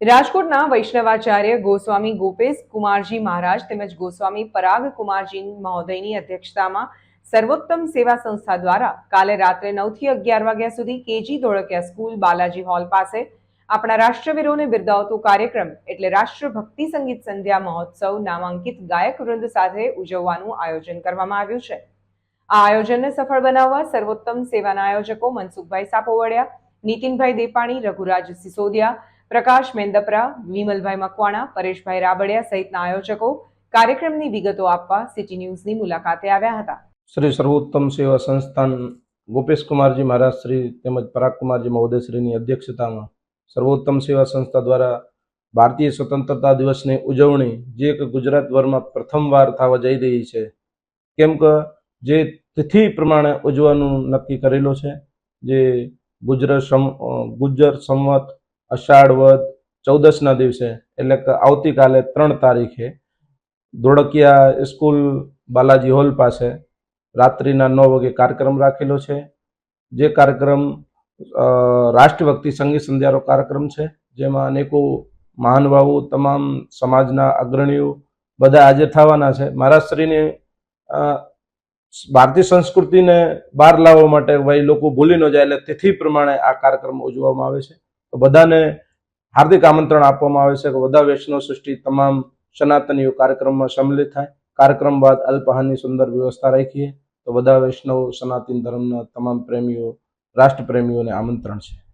રાજકોટના વૈષ્ણવાચાર્ય ગોસ્વામી ગોપેશ કુમારજી મહારાજ તેમજ ગોસ્વામી પરાગ કુમારજી મહોદયની અધ્યક્ષતામાં સર્વોત્તમ સેવા સંસ્થા દ્વારા કાલે રાત્રે નવથી અગિયાર વાગ્યા સુધી KG Dholakia school Balaji hall પાસે આપણા રાષ્ટ્રવીરોને બિરદાવતો કાર્યક્રમ એટલે રાષ્ટ્રભક્તિ સંગીત સંધ્યા મહોત્સવ નામાંકિત ગાયક વૃંદ સાથે ઉજવવાનું આયોજન કરવામાં આવ્યું છે. આ આયોજનને સફળ બનાવવા સર્વોત્તમ સેવાના આયોજકો મનસુખભાઈ સાપોવડિયા, નીતિનભાઈ દેપાણી, રઘુરાજ સિસોદિયા પ્રકાશ મેંદપરા, વિમલભાઈ મકવાણા, પરેશભાઈ રાબડિયા સહિતના આયોજકો કાર્યક્રમની વિગતો આપવા સિટી ન્યૂઝની મુલાકાતે આવ્યા હતા. શ્રી સર્વોત્તમ સેવા સંસ્થાન ગોપેશ કુમારજી મહારાજ શ્રી તેમજ પરાગ કુમારજી મહોદયશ્રીની અધ્યક્ષતામાં સર્વોત્તમ સેવા સંસ્થા દ્વારા ભારતીય સ્વતંત્રતા દિવસની ઉજવણી જે કે ગુજરાતભરમાં પ્રથમવાર થવા જઈ રહી છે, કેમ કે જે તિથિ પ્રમાણે ઉજવવાનું નક્કી કરેલો છે, જે ગુજર સમ ગુજર સંવત અષાઢ વદ ચૌદસના દિવસે, એટલે કે આવતીકાલે ત્રણ તારીખે ધોળકિયા સ્કૂલ બાલાજી હોલ પાસે રાત્રિના નવ વાગે કાર્યક્રમ રાખેલો છે. જે કાર્યક્રમ રાષ્ટ્રભક્તિ સંગીત સંધ્યાનો કાર્યક્રમ છે, જેમાં અનેકો મહાનુભાવો તમામ સમાજના અગ્રણીઓ બધા હાજર થવાના છે. મહારાષ્ટ્રીની ભારતીય સંસ્કૃતિને બહાર લાવવા માટે ભાઈ લોકો ભૂલી ન જાય, એટલે તિથિ પ્રમાણે આ કાર્યક્રમ ઉજવવામાં આવે છે. તો બધાને હાર્દિક આમંત્રણ આપવામાં આવે છે કે બધા વૈષ્ણવ સૃષ્ટિ તમામ સનાતનીઓ કાર્યક્રમમાં સંમિલિત થાય. કાર્યક્રમ બાદ અલ્પહારની સુંદર વ્યવસ્થા રાખીએ. તો બધા વૈષ્ણવ સનાતન ધર્મના તમામ પ્રેમીઓ, રાષ્ટ્રપ્રેમીઓને આમંત્રણ છે.